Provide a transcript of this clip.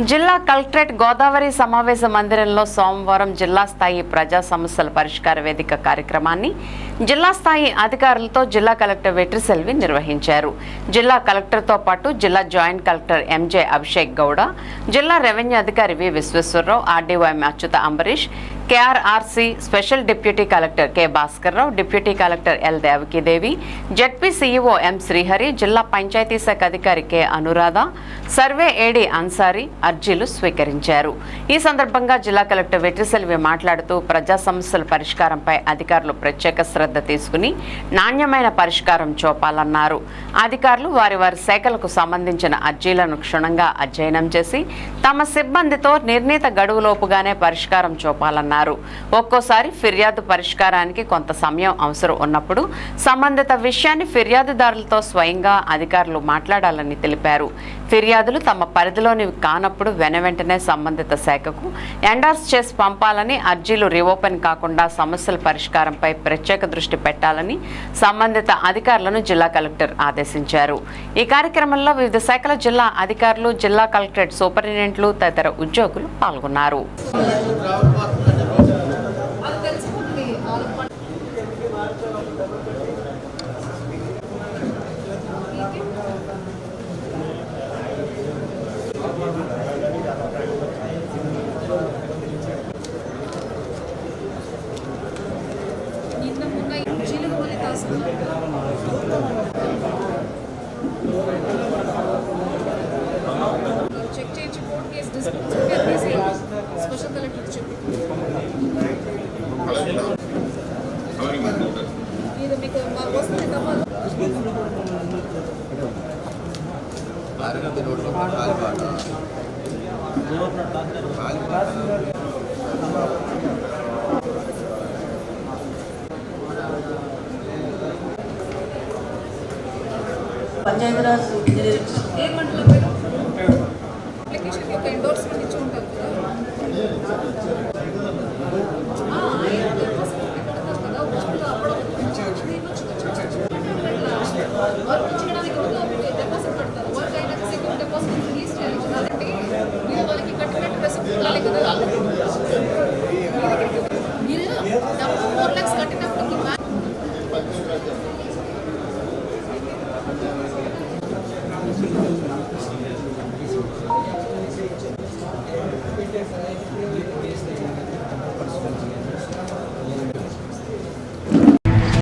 జిల్లా కలెక్టరేట్ గోదావరి సమావేశ మందిరంలో సోమవారం జిల్లా స్థాయి ప్రజా సమస్యల పరిష్కార వేదిక కార్యక్రమాన్ని జిల్లా స్థాయి అధికారులతో జిల్లా కలెక్టర్ వెట్రిసెల్వి నిర్వహించారు. జిల్లా కలెక్టర్తో పాటు జిల్లా joint collector MJ Abhishek Gowda జిల్లా రెవెన్యూ అధికారి V Visweswararao RDO M Achyuta Ambarish KRRC special deputy collector K Bhaskarrao deputy collector L Devakidevi ZP CEO M Srihari జిల్లా పంచాయతీ శాఖ అధికారి K Anuradha survey AD Ansari అర్జీలు స్వీకరించారు. ఈ సందర్భంగా జిల్లా కలెక్టర్ వెట్రిసెల్వి మాట్లాడుతూ ప్రజా సమస్యల పరిష్కారంపై అధికారులు ప్రత్యేక శ్రద్ధ తీసుకుని నాణ్యమైన పరిష్కారం చూపాలన్నారు. అధికారులు వారి వారి శాఖలకు సంబంధించిన అర్జీలను క్షుణ్ణంగా అధ్యయనం చేసి తమ సిబ్బందితో నిర్ణీత గడువులోపుగానే పరిష్కారం చూపాలన్నారు. ఒక్కోసారి ఫిర్యాదు పరిష్కారానికి కొంత సమయం అవసరం ఉన్నప్పుడు సంబంధిత విషయాన్ని ఫిర్యాదుదారులతో స్వయంగా అధికారులు మాట్లాడాలని తెలిపారు. ఫిర్యాదులు తమ పరిధిలోనివి కానప్పుడు వెనవెంటనే సంబంధిత శాఖకు ఎండార్స్ చేసి పంపాలని అర్జీలు రీఓపెన్ కాకుండా సమస్యల పరిష్కారంపై ప్రత్యేక దృష్టి పెట్టాలని సంబంధిత అధికారులను జిల్లా కలెక్టర్ ఆదేశించారు. ఈ కార్యక్రమంలో వివిధ శాఖల జిల్లా అధికారులు జిల్లా కలెక్టరేట్ సూపరింటెండెంట్లు తదితర ఉద్యోగులు పాల్గొన్నారు. చెక్ చేయించి court case discount special collector చెప్పి. ఇది మీకు మాకు వస్తుంది పంచాయతీరాజ్ ఎండోర్స్మెంట్ ఇచ్చి ఉంటారు కదా Gracias.